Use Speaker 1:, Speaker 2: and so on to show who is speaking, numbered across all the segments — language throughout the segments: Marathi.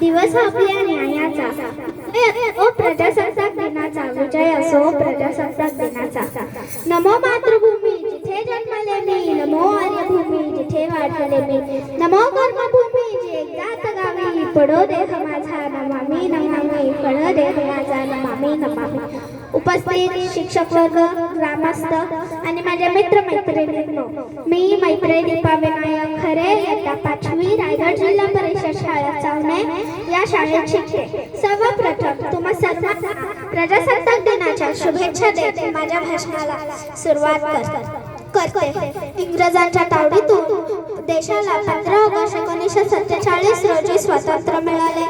Speaker 1: दिवस आपल्या न्यायाचा. ओ प्रजासत्ताक दिनाचा विजय असो प्रजासत्ताक दिनाचा. नमो मातृभूमी जिथे जन्मले मी नमो आर्यभूमी जिथे वाढले मी. नमो कर्मभूमी जे जात गावी पडो देह माझा नमामी नमामी पडो देह माझा नमामी नमामी. उपस्थित शिक्षक वर्ग ग्रामस्थ आणि माझ्या मित्र मैत्रिणींनो मी मैत्री दीपा विनायक खरे इयत्ता पाचवी रायगड जिल्हा शाळा या शाळेत शिकते सर्वप्रथम तुम्हा सर्व प्रजासत्ताक दिनाच्या शुभेच्छा देते माझ्या भाषणाला सुरुवात करते. इंग्रजांच्या तावडीतून देशाला पंधरा ऑगस्ट एकोणीसशे सत्तेचाळीस रोजी स्वातंत्र्य मिळाले.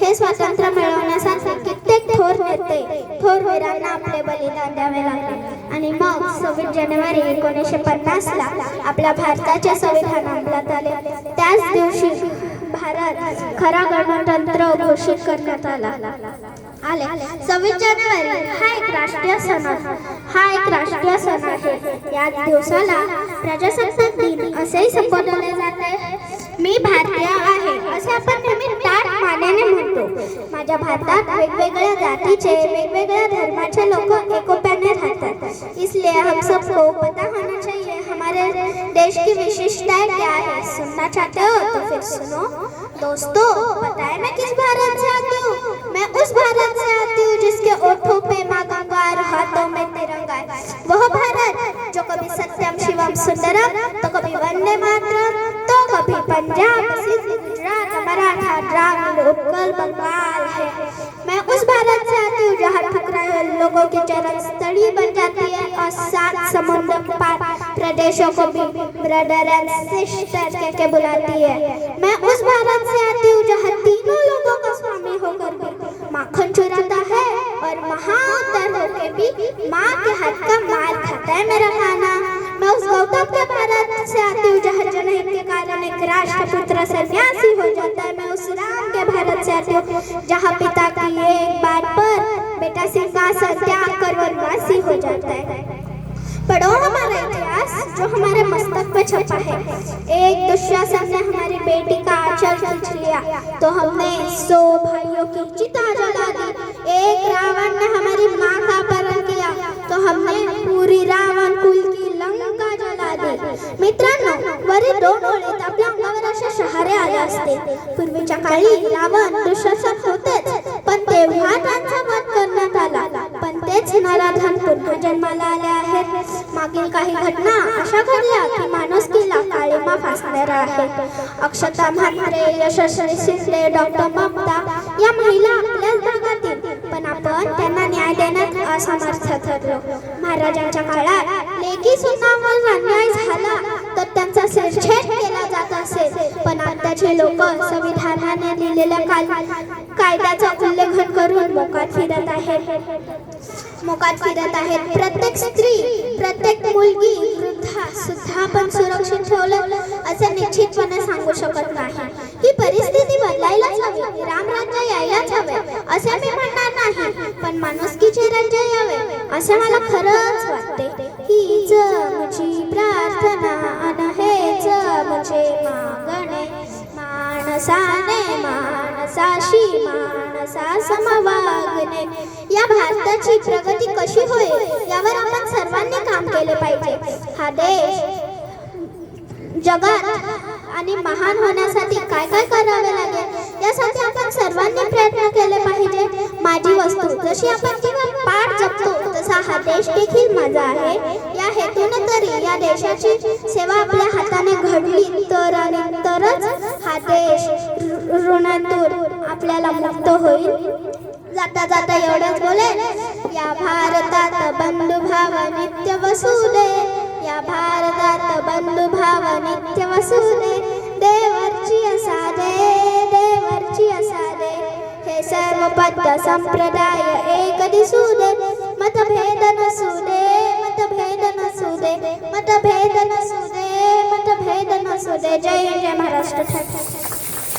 Speaker 1: हे स्वातंत्र्य मिळवण्यासाठी कित्येक थोर नेते थोर वीरांना आपले बलिदान द्यावे लागले. आणि मग सव्वीस जानेवारी एकोणीसशे पन्नास ला आपल्या भारताचे संविधान अंमलात आले. त्याच दिवशी भारत खरा गणतंत्र घोषित करण्यात आला. आले. सव्वीस जानेवारी हा एक राष्ट्रीय सण हा एक राष्ट्रीय सण आहे. या दिवसाला प्रजासत्ताक दिन असेही संबोधले जाते मी भारतीय आहे असे आपण नेहमी ताट मानेने म्हणतो. माझ्या भारतात वेगवेगळ्या जातीचे वेगवेगळ्या धर्माचे लोक एकोप्या इसलिए हम सबको पता होना चाहिए हमारे देश की विशेषताएँ क्या है। सुनना चाहते हो तो फिर सुनो। दोस्तों, पता है मैं किस भारत से आती हूँ? मैं उस भारत से आती हूँ जिसके ओठों पे माँ गंगा और हाथों में तिरंगा है। वह भारत जो कभी सत्यम, शिवम, सुंदरम तो कभी वंदे मातरम तो कभी पंजाब गुजरात, मराठा, द्राविड़, उत्कल बंगाल है। मैं लोगों की चरण स्थली बन जाती है और सात समुद्र पार प्रदेशों को भी ब्रदर एंड सिस्टर कह के बुलाती है। मैं उस भारत से आती हूँ जहाँ तीनों लोगों का स्वामी होकर भी माखन चुराता है और महाउत्तर होके भी माँ के हाथ का मार खाता है मेरा खाना। मैं उस गौतम के भारत से आती हूँ जहाँ जनहित के कारण एक राष्ट्रपुत्र सन्यासी हो जाता है। मैं उस राम के भारत से आती हूँ जहाँ पिता की एक पढ़ो हमारा इतिहास जो हमारे मस्तक पे छपा है। एक दुशासन ने हमारी बेटी का आंचल खींच लिया तो हमने सौ भाइयों की चिता जला दी। एक रावण ने हमारी माँ का अपहरण किया तो हमने पूरी रावण कुल की लंका जला दी। मित्रांनो वरील दोन ओळीत आपल्या अंगावर असे शहारे आले असते पूर्वीच्या काळी रावण दुशासन होतेच जन्माला आले आहेत. मागील काही घटना अशा घडल्या की माणुसकीला काळीमा फासणार आहे. अक्षता म्हात्रे यशस्वी शिंदे डॉक्टर ममता या महिला आपल्याच भागातील पण आपण त्यांना न्याय देण्यात असमर्थ ठरलो. महाराजांच्या काळात लेखी सुनावर अन्याय झाला तर त्यांचा शिरछेद केला जात असेल पण आताचे लोक संविधानाने लिहिलेल्या काल कायद्याचा उल्लंघन करून मोकाट फिरत आहेत. मोकात फिरत आहेत. प्रत्येक स्त्री प्रत्येक मुलगी वृद्धा सुद्धा आपण सुरक्षित ठेवलं असे निश्चितपणे सांगू शकत नाही. ही परिस्थिती बदलायलाच हवी. रामराज्य यायलाच हवे असे मी म्हणणार नाही. पण माणुसकीचे राज्य यावे असे मला खरंच वाटते. हीच माझी प्रार्थना अन हेच म्हणजे मागणे माणसाने माणसाशी माणसा समवागणे. या भारताची प्रगती कशी होईल यावर आपण सर्वांनी काम केले पाहिजे. हा देश जगात आणि महान होण्यासाठी काय काय करावे लागेल यासाठी आपण सर्वांनी प्रयत्न केले पाहिजे. माझी वस्तू जशी आपण जीवन पाठ जपतो तसा हा देश देखील माझा आहे. या हेतून तरी या देशाची सेवा आपल्या हाताने घडली तर आणि तरच हा देश ऋणातून आपल्याला मुक्त होईल. जाता जाता एवढंच बोले या भारतात बंधुभाव नित्य वसुदे या भारतात बंधुभाव नित्य वसुदे देवरची असादे देवरची असादे हे सर्व पद संप्रदाय एक दिसू दे मतभेद नसू दे मतभेद नसू दे मतभेद नसू दे मतभेद नसू दे जय जय महाराष्ट्र.